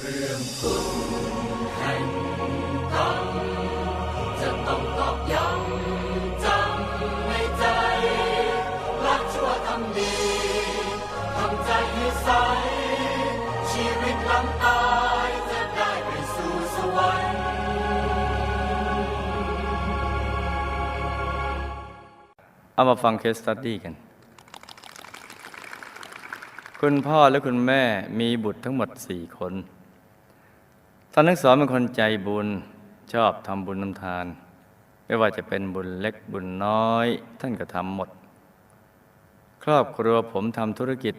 เรื่องคุณแห่งธรรมจะต้องตอกย้ำจำในใจรักชั่วทำดีทำใจให้ใสชีวิตหลังตายจะได้ไปสู่สวรรค์เอามาฟังเคสตัดดี้กัน คุณพ่อและคุณแม่มีบุตรทั้งหมดสี่คน ท่านทั้งสองเป็นคนใจบุญชอบทำบุญนำทาน ไม่ว่าจะเป็นบุญเล็กบุญน้อย ท่านก็ทำหมด ครอบครัวผมทำธุรกิจ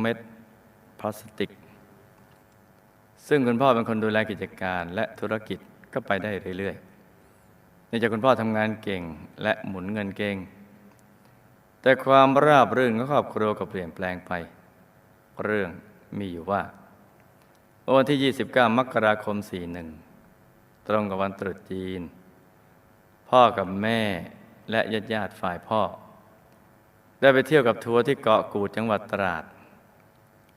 เม็ดพลาสติก ซึ่งคุณพ่อเป็นคนดูแลกิจการและธุรกิจก็ไปได้เรื่อยๆเนื่องจากคุณพ่อทำงานเก่งและหมุนเงินเก่ง แต่ความราบรื่นของครอบครัวก็เปลี่ยนแปลงไป เรื่องมีอยู่ว่า วันที่ 29 มกราคม 41 ตรงกับวันตรุษจีน พ่อกับแม่และญาติญาติฝ่ายพ่อ ได้ไปเที่ยวกับทัวร์ที่เกาะกูดจังหวัดตราด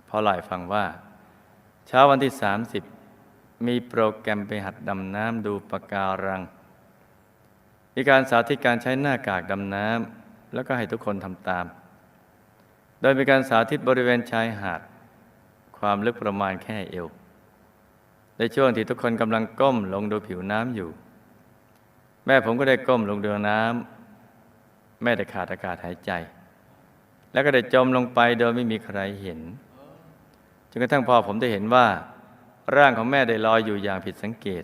พ่อเล่าให้ฟังว่า เช้าวันที่ 30 มีโปรแกรมไปหัดดำน้ำดูปะการัง มีการสาธิตการใช้หน้ากากดำน้ำแล้วก็ให้ทุกคนทำตาม โดยมีการสาธิตบริเวณชายหาด ความลึกประมาณแค่เอว ในช่วงที่ทุกคนกำลังก้มลงดูผิวน้ำอยู่ แม่ผมก็ได้ก้มลงดูน้ำแม่ได้ขาดอากาศหายใจ แล้วก็ได้จมลงไปโดยไม่มีใครเห็นจนกระทั่งพ่อผมได้เห็นว่า ร่างของแม่ได้ลอยอยู่อย่างผิดสังเกต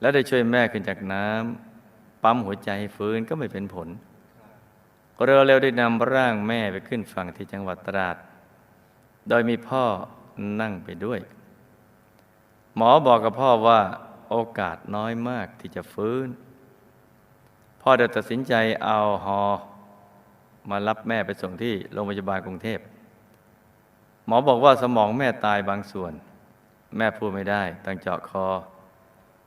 และได้ช่วยแม่ขึ้นจากน้ำปั๊มหัวใจใฟื้นก็ไม่เป็นผลเรือเร็วได้นำร่างแม่ไปขึ้นฝั่งที่จังหวัดตราด โดยมีพ่อนั่งไปด้วย หมอบอกกับพ่อว่าโอกาสน้อยมากที่จะฟื้น พ่อได้ตัดสินใจเอาฮอมารับแม่ไปส่งที่โรงพยาบาลกรุงเทพ หมอบอกว่าสมองแม่ตายบางส่วน แม่พูดไม่ได้ต้องเจาะคอ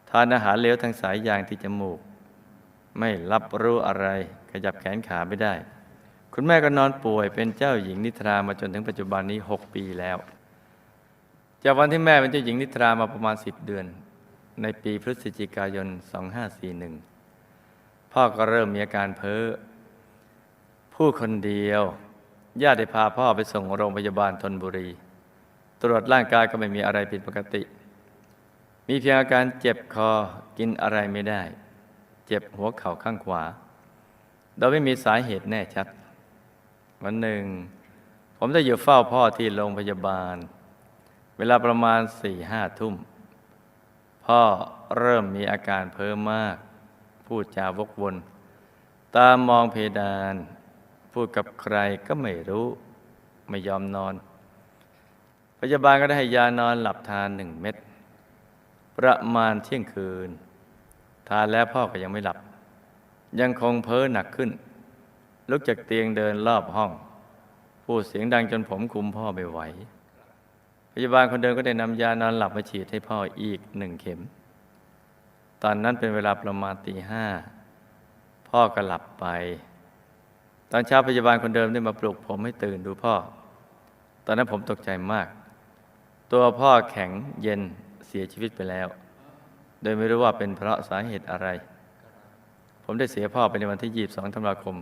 ทานอาหารเหลวทางสายยางที่จมูก ไม่รับรู้อะไรขยับแขนขาไม่ได้ คุณแม่ก็นอนป่วยเป็นเจ้าหญิงนิทรามาจนถึงปัจจุบันนี้ 6 ปีแล้ว จากวันที่แม่เป็นเจ้าหญิงนิทรามาประมาณ 10 เดือน ในปีพฤศจิกายน 2541 พ่อก็เริ่มมีอาการเพ้อพูดคนเดียว ญาติได้พาพ่อไปส่งโรงพยาบาลธนบุรี ตรวจร่างกายก็ไม่มีอะไรผิดปกติ มีเพียงอาการเจ็บคอกินอะไรไม่ได้ เจ็บหัวเข่าข้างขวา โดยไม่มีสาเหตุแน่ชัด วันหนึ่ง ผมได้อยู่เฝ้าพ่อที่โรงพยาบาล เวลาประมาณสี่ห้าทุ่ม พ่อเริ่มมีอาการเพ้อมาก พูดจาวกวน ตามมองเพดาน พูดกับใครก็ไม่รู้ ไม่ยอมนอน พยาบาลก็ได้ให้ยานอนหลับทานหนึ่งเม็ดประมาณเที่ยงคืน ทานแล้วพ่อก็ยังไม่หลับ ยังคงเพ้อหนักขึ้น ลุกจากเตียงเดินรอบห้อง พูดเสียงดังจนผมคุมพ่อไม่ไหว พยาบาลคนเดิมก็ได้นำยานอนหลับมาฉีดให้พ่ออีกหนึ่งเข็ม ตอนนั้นเป็นเวลาประมาณตีห้า พ่อก็หลับไป ตอนเช้าพยาบาลคนเดิมได้มาปลุกผมให้ตื่นดูพ่อ ตอนนั้นผมตกใจมาก ตัวพ่อแข็งเย็นเสียชีวิตไปแล้ว โดยไม่รู้ว่าเป็นเพราะสาเหตุอะไร ผมได้เสียพ่อไปในวันที่ 22 ธันวาคม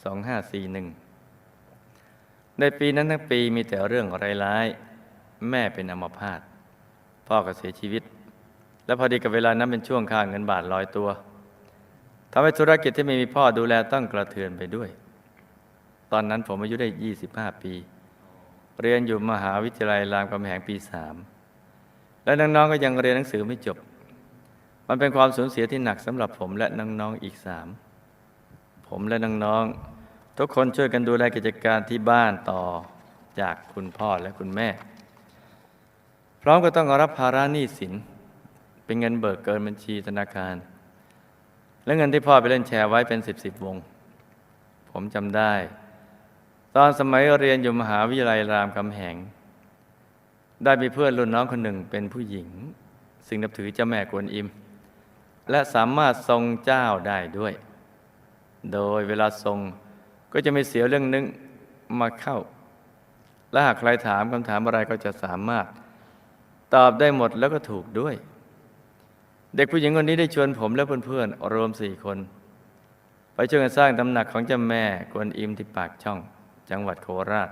2541 ในปีนั้นทั้งปีมีแต่เรื่องร้ายๆแม่เป็นอัมพาตพ่อก็เสียชีวิต และพอดีกับเวลานั้นเป็นช่วงค่าเงินบาทลอยตัวทำให้ธุรกิจที่ไม่มีพ่อดูแลต้องกระเทือนไปด้วย ตอนนั้นผมอายุได้ 25 ปี เรียนอยู่มหาวิทยาลัยรามคำแหงปีสามและน้องๆก็ยังเรียนหนังสือไม่จบ มันเป็นความสูญเสียที่หนักสำหรับผมและน้องๆอีกสาม ผมและน้องๆทุกคนช่วยกันดูแลกิจการที่บ้านต่อจากคุณพ่อและคุณแม่ พร้อมก็ต้องรับภาระหนี้สิน เป็นเงินเบิกเกินบัญชีธนาคาร และเงินที่พ่อไปเล่นแชร์ไว้เป็นสิบสิบวง ผมจำได้ ตอนสมัยเรียนอยู่มหาวิทยาลัยรามคำแหง ได้มีเพื่อนรุ่นน้องคนหนึ่งเป็นผู้หญิง ซึ่งนับถือเจ้าแม่กวนอิม และสามารถทรงเจ้าได้ด้วย โดยเวลาทรงก็จะไม่เสียเรื่องนึงมาเข้า และหากใครถามคำถามอะไรก็จะสามารถ ตอบได้หมดแล้วก็ถูกด้วย เด็กผู้หญิงคนนี้ได้ชวนผมและเพื่อนๆรวมสี่คน ไปช่วยกันสร้างตำหนักของเจ้าแม่กวนอิมที่ปากช่อง จังหวัดโคราช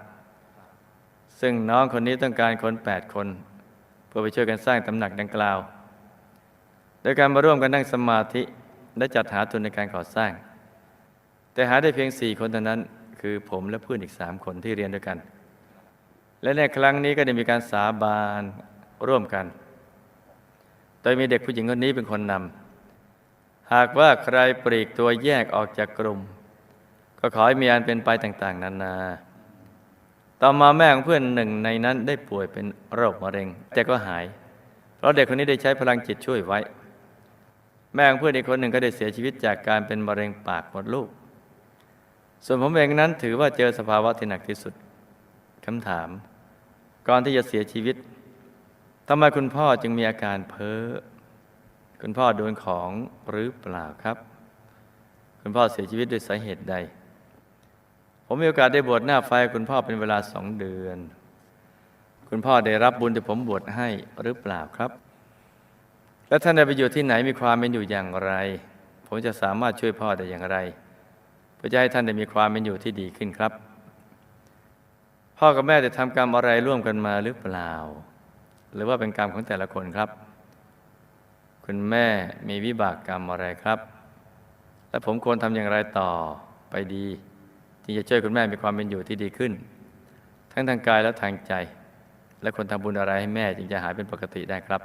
ซึ่งน้องคนนี้ต้องการคนแปดคน เพื่อไปช่วยกันสร้างตำหนักดังกล่าว โดยการมาร่วมกันนั่งสมาธิและจัดหาทุนในการก่อสร้าง แต่หาได้เพียงสี่คนเท่านั้น คือผมและเพื่อนอีกสามคนที่เรียนด้วยกัน และในครั้งนี้ก็ได้มีการสาบานร่วมกัน โดยมีเด็กผู้หญิงคนนี้เป็นคนนำหากว่าใครปลีกตัวแยกออกจากกลุ่ม ก็ขอให้มีอันเป็นไปต่าง ๆนานา ต่อมาแม่ของเพื่อนหนึ่งในนั้นได้ป่วยเป็นโรคมะเร็ง แต่ก็หาย เพราะเด็กคนนี้ได้ใช้พลังจิตช่วยไว้ แม่ของเพื่อนอีกคนหนึ่งก็ได้เสียชีวิตจากการเป็นมะเร็งปากมดลูก ส่วนผมเองนั้นถือว่าเจอสภาวะที่หนักที่สุดคำถาม ก่อนที่จะเสียชีวิตทำไมคุณพ่อจึงมีอาการเพ้อ คุณพ่อโดนของหรือเปล่าครับ คุณพ่อเสียชีวิตด้วยสาเหตุใด ผมมีโอกาสได้บวชหน้าไฟคุณพ่อเป็นเวลาสองเดือน คุณพ่อได้รับบุญที่ผมบวชให้หรือเปล่าครับ และท่านได้ไปอยู่ที่ไหนมีความเป็นอยู่อย่างไร ผมจะสามารถช่วยพ่อได้อย่างไร เพื่อจะให้ท่านได้มีความเป็นอยู่ที่ดีขึ้นครับ พ่อกับแม่ได้ทำกรรมอะไรร่วมกันมาหรือเปล่า หรือว่าเป็นกรรมของแต่ละคนครับ คุณแม่มีวิบากกรรมอะไรครับ และผมควรทำอย่างไรต่อไปดีที่จะช่วยคุณแม่มีความเป็นอยู่ที่ดีขึ้น ทั้งทางกายและทางใจ และคนทำบุญอะไรให้แม่จึงจะหายเป็นปกติได้ครับ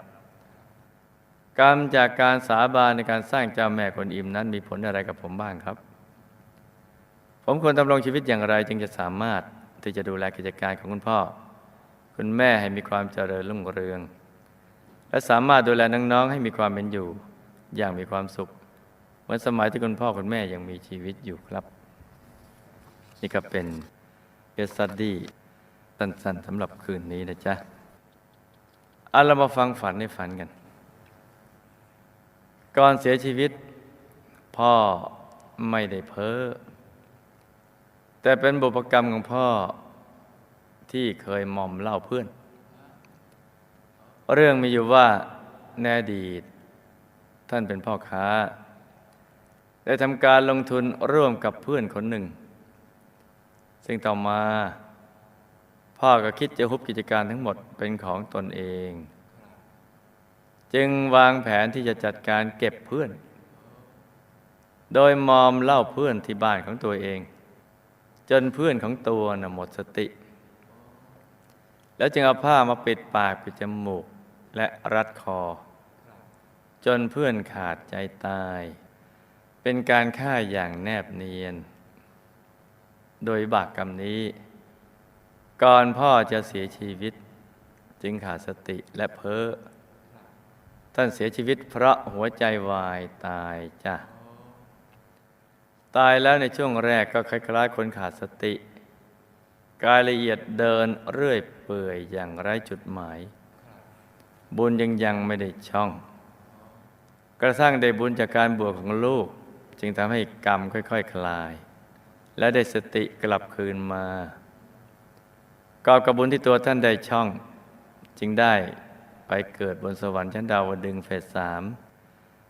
กรรมจากการสาบานในการสร้างเจ้าแม่คนอิมนั้นมีผลอะไรกับผมบ้างครับ ผมควรดำรงชีวิตอย่างไรจึงจะสามารถที่จะดูแลกิจการของคุณพ่อ คุณแม่ให้มีความเจริญรุ่งเรือง และสามารถดูแลน้องๆให้มีความเป็นอยู่ อย่างมีความสุขเหมือนสมัยที่คุณพ่อคุณแม่ยังมีชีวิตอยู่ครับ นี่ก็เป็นเอสตัดดี้สั้นๆสำหรับคืนนี้นะจ๊ะเอาเรามาฟังฝันในฝันกัน ก่อนเสียชีวิต พ่อไม่ได้เพ้อ แต่เป็นบุพกรรมของพ่อที่เคยมอมเล่าเพื่อน เรื่องมีอยู่ว่าในอดีต ท่านเป็นพ่อค้า ได้ทำการลงทุนร่วมกับเพื่อนคนหนึ่ง ซึ่งต่อมา พ่อก็คิดจะฮุบกิจการทั้งหมดเป็นของตนเอง จึงวางแผนที่จะจัดการเก็บเพื่อน โดยมอมเล่าเพื่อนที่บ้านของตัวเอง จนเพื่อนของตัวนะหมดสติ แล้วจึงเอาผ้ามาปิดปากปิดจมูกและรัดคอ จนเพื่อนขาดใจตาย เป็นการฆ่าอย่างแนบเนียน โดยบากกรรมนี้ ก่อนพ่อจะเสียชีวิต จึงขาดสติและเพ้อท่านเสียชีวิตเพราะหัวใจวายตายจ้ะ ตายแล้วในช่วงแรกก็คล้ายๆคนขาดสติ กายละเอียดเดินเรื่อยเปื่อยอย่างไร้จุดหมาย บุญยังยังไม่ได้ช่อง กระทั่งได้บุญจากการบวชของลูก จึงทำให้กรรมค่อยๆคคลาย และได้สติกลับคืนมากอบกับบุญที่ตัวท่านได้ช่อง จึงได้ไปเกิดบนสวรรค์ชั้นดาวดึงเฟสสาม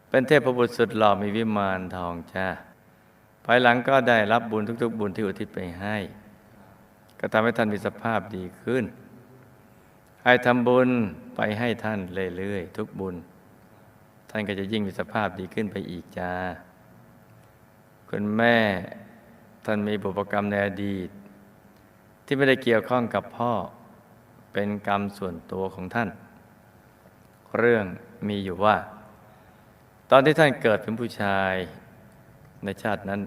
เป็นเทพบุตรสุดหล่อมีวิมานทองจ้า ภายหลังก็ได้รับบุญทุก ๆ บุญที่อุทิศไปให้ ก็ทำให้ท่านมีสภาพดีขึ้น ให้ทำบุญไปให้ท่านเรื่อยๆทุกบุญ ท่านก็จะยิ่งมีสภาพดีขึ้นไปอีกจ้าคุณแม่ท่านมีบุพกรรมในอดีต ที่ไม่ได้เกี่ยวข้องกับพ่อ เป็นกรรมส่วนตัวของท่าน เรื่องมีอยู่ว่า ตอนที่ท่านเกิดเป็นผู้ชาย ในชาตินั้น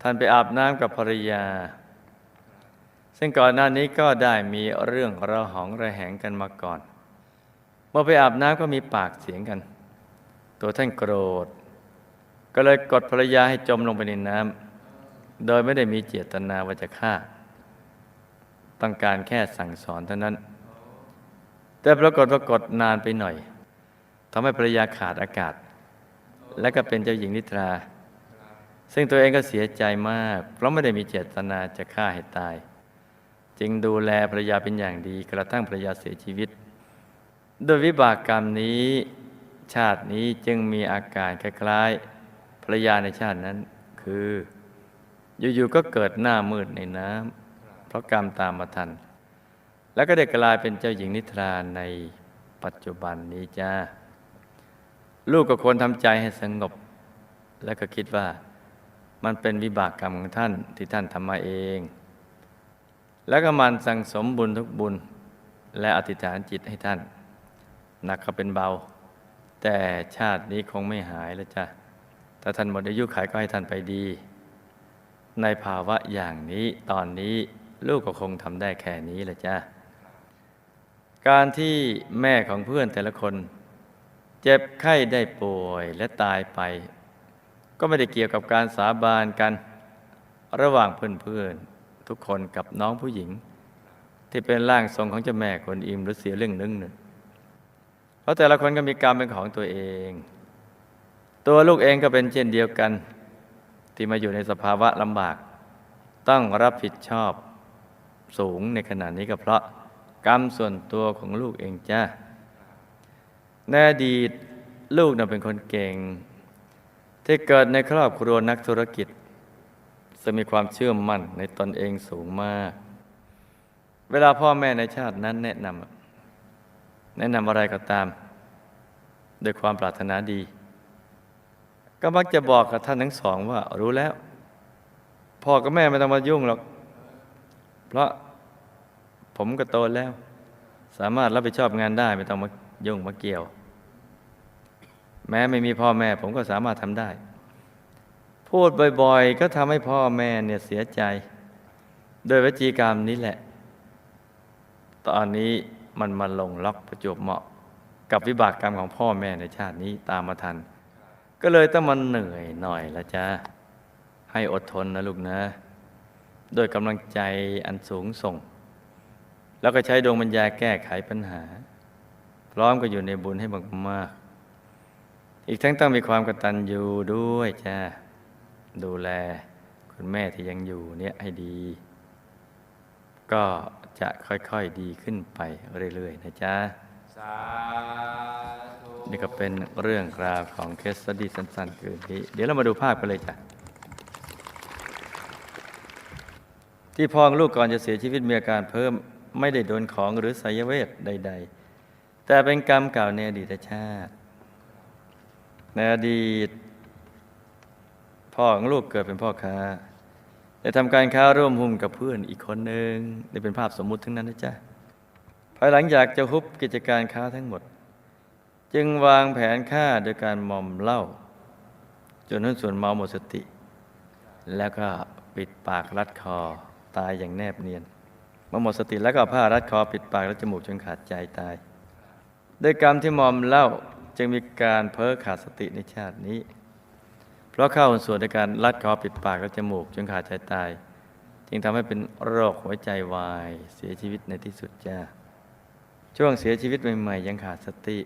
ท่านไปอาบน้ำกับภรรยา ซึ่งก่อนหน้านี้ก็ได้มีเรื่องระหองระแหงกันมาก่อน เมื่อไปอาบน้ำก็มีปากเสียงกัน ตัวท่านโกรธ ก็เลยกดภรรยาให้จมลงไปในน้ำโดยไม่ได้มีเจตนาว่าจะฆ่า ต้องการแค่สั่งสอนเท่านั้น แต่ปรากฏว่ากดนานไปหน่อยทำให้ภรรยาขาดอากาศ และก็เป็นเจ้าหญิงนิทรา ซึ่งตัวเองก็เสียใจมาก เพราะไม่ได้มีเจตนาจะฆ่าให้ตาย จึงดูแลภรรยาเป็นอย่างดีกระทั่งภรรยาเสียชีวิต โดยวิบากกรรมนี้ชาตินี้จึงมีอาการคล้ายๆภรรยาในชาตินั้น คือ อยู่ๆก็เกิดหน้ามืดในน้ำเพราะกรรมตามมาทัน แล้วก็ได้กลายเป็นเจ้าหญิงนิทราในปัจจุบันนี้จ้าลูกก็ควรทำใจให้สงบ แล้วก็คิดว่า มันเป็นวิบากกรรมของท่านที่ท่านทำมาเอง แล้วก็มันสั่งสมบุญทุกบุญ และอธิษฐานจิตให้ท่านหนักก็เป็นเบา แต่ชาตินี้คงไม่หายแล้วจ้ะถ้าท่านหมดอายุขายก็ให้ท่านไปดี ในภาวะอย่างนี้ตอนนี้ลูกก็คงทำได้แค่นี้แหละจ้ะการที่แม่ของเพื่อนแต่ละคน เจ็บไข้ได้ป่วยและตายไป ก็ไม่ได้เกี่ยวกับการสาบานกัน ระหว่างเพื่อนๆทุกคนกับน้องผู้หญิง ที่เป็นร่างทรงของเจ้าแม่คนอิมหรือเสียเรื่องนึงหนึ่งเพราะแต่ละคนก็มีกรรมเป็นของตัวเอง ตัวลูกเองก็เป็นเช่นเดียวกัน ที่มาอยู่ในสภาวะลำบาก ต้องรับผิดชอบสูงในขณะนี้ก็เพราะกรรมส่วนตัวของลูกเองจ้าในอดีตลูกน่ะเป็นคนเก่ง ที่เกิดในครอบครัวนักธุรกิจ จะมีความเชื่อมั่นในตนเองสูงมาก เวลาพ่อแม่ในชาตินั้นแนะนำแนะนำอะไรก็ตามด้วยความปรารถนาดี ก็มักจะบอกกับท่านทั้งสองว่ารู้แล้วพ่อกับแม่ไม่ต้องมายุ่งหรอก เพราะผมก็โตแล้ว สามารถรับผิดชอบงานได้ไม่ต้องมายุ่งมาเกี่ยว แม้ไม่มีพ่อแม่ผมก็สามารถทำได้ พูดบ่อยๆ ก็ทำให้พ่อแม่เนี่ยเสียใจ โดยวจีกรรมนี้แหละ ตอนนี้มันมาลงล็อกประจวบเหมาะ กับวิบากกรรมของพ่อแม่ในชาตินี้ตามมาทัน ก็เลยต้องมันเหนื่อยหน่อยละจ้าให้อดทนนะลูกนะโดยกำลังใจอันสูงส่ง แล้วก็ใช้ดวงปัญญาแก้ไขปัญหา พร้อมก็อยู่ในบุญให้มากๆ อีกทั้งต้องมีความกตัญญูด้วยจ้าดูแลคุณแม่ที่ยังอยู่เนี่ยให้ดี ก็จะค่อยๆดีขึ้นไปเรื่อยๆนะจ๊ะสานี่ก็เป็นเรื่องราวของเคสสดีสั้นๆคืนนี้ เดี๋ยวเรามาดูภาพกันเลยจ้ะที่พองลูกก่อนจะเสียชีวิตมีอาการเพิ่มไม่ได้โดนของหรือไสยเวทใด ๆ แต่เป็นกรรมเก่าในอดีตชาติ ในอดีต พ่อของลูกเกิดเป็นพ่อค้าได้ทำการค้าร่วมหุ้นกับเพื่อนอีกคนหนึ่งนี่เป็นภาพสมมุติทั้งนั้นนะจ๊ะภายหลังอยากจะฮุบกิจการค้าทั้งหมด จึงวางแผนฆ่าโดยการมอมเหล้าจนนั้นส่วนเมาหมดสติ แล้วก็ปิดปากรัดคอตายอย่างแนบเนียนเมื่อหมดสติแล้วก็ผ้ารัดคอปิดปากและจมูกจนขาดใจตาย ด้วยกรรมที่มอมเหล้า จึงมีการเพ้อขาดสติในชาตินี้ เพราะเข้าส่วนในการรัดคอปิดปากและจมูกจนขาดใจตาย จึงทำให้เป็นโรคหัวใจวายเสียชีวิตในที่สุดจ้าช่วงเสียชีวิตใหม่ๆ ยังขาดสติ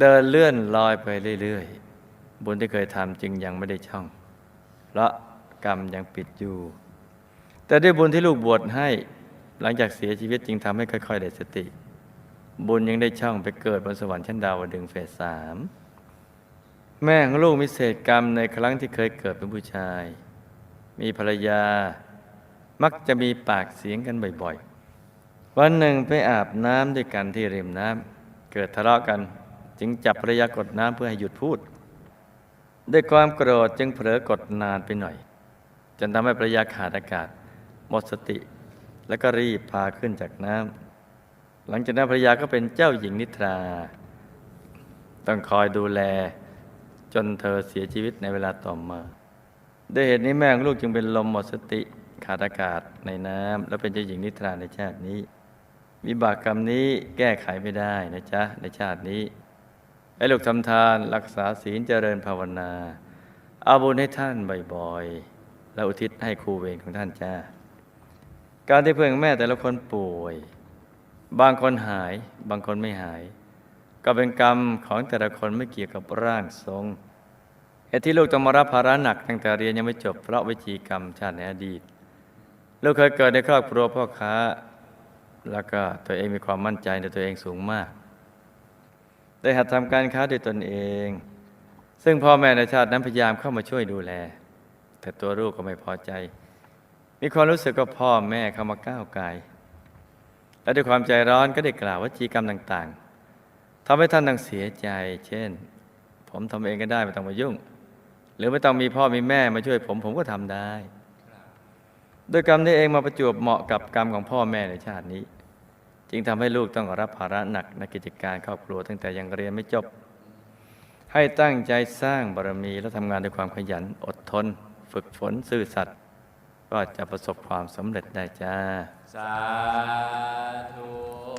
เดินเลื่อนลอยไปเรื่อยๆ บุญที่เคยทำจึงยังไม่ได้ช่อง เพราะกรรมยังปิดอยู่ แต่ด้วยบุญที่ลูกบวชให้หลังจากเสียชีวิตจึงทำให้ค่อย ๆ ได้สติ บุญยังได้ช่องไปเกิดบนสวรรค์ชั้นดาวดึงเฟสสามแม่ของลูกมีเศษกรรมในครั้งที่เคยเกิดเป็นผู้ชาย มีภรรยา มักจะมีปากเสียงกันบ่อยๆ วันหนึ่งไปอาบน้ำด้วยกันที่ริมน้ำเกิดทะเลาะกัน จึงจับภรรยากดน้ำเพื่อให้หยุดพูด ด้วยความโกรธจึงเผลอกดนานไปหน่อย จนทำให้ภรรยาขาดอากาศ หมดสติ แล้วก็รีบพาขึ้นจากน้ำ หลังจากนั้นภรรยาก็เป็นเจ้าหญิงนิทรา ต้องคอยดูแล จนเธอเสียชีวิตในเวลาต่อมา ด้วยเหตุนี้แม่ของลูกจึงเป็นลมหมดสติขาดอากาศในน้ำและเป็นเจ้าหญิงนิทราในชาตินี้ วิบากกรรมนี้แก้ไขไม่ได้นะจ๊ะในชาตินี้ให้ลูกทำทานรักษาศีลเจริญภาวนา อาบุญให้ท่านบ่อยๆ และอุทิศให้ครูเวรของท่านจ้า การที่เพื่อนแม่แต่ละคนป่วย บางคนหายบางคนไม่หาย ก็เป็นกรรมของแต่ละคนไม่เกี่ยวกับร่างทรงเหตุที่ลูกต้องมารับภาระหนักตั้งแต่เรียนยังไม่จบเพราะวิจีกรรมชาติในอดีต ลูกเคยเกิดในครอบครัวพ่อค้า แล้วก็ตัวเองมีความมั่นใจในตัวเองสูงมาก ได้หัดทำการค้าด้วยตนเอง ซึ่งพ่อแม่ในชาตินั้นพยายามเข้ามาช่วยดูแล แต่ตัวลูกก็ไม่พอใจ มีความรู้สึกว่าพ่อแม่เข้ามาก้าวไกล และด้วยความใจร้อนก็ได้กล่าววจีกรรมต่างๆทำให้ท่านต้องเสียใจ เช่น ผมทำเองก็ได้ไม่ต้องมายุ่ง หรือไม่ต้องมีพ่อมีแม่มาช่วยผมผมก็ทำได้โดยกรรมนี้เองมาประจวบเหมาะกับกรรมของพ่อแม่ในชาตินี้ จึงทำให้ลูกต้องรับภาระหนักในกิจการครอบครัวตั้งแต่ยังเรียนไม่จบ ให้ตั้งใจสร้างบารมีและทำงานด้วยความขยันอดทน ฝึกฝนซื่อสัตย์ ก็จะประสบความสำเร็จได้จ้า สาธุ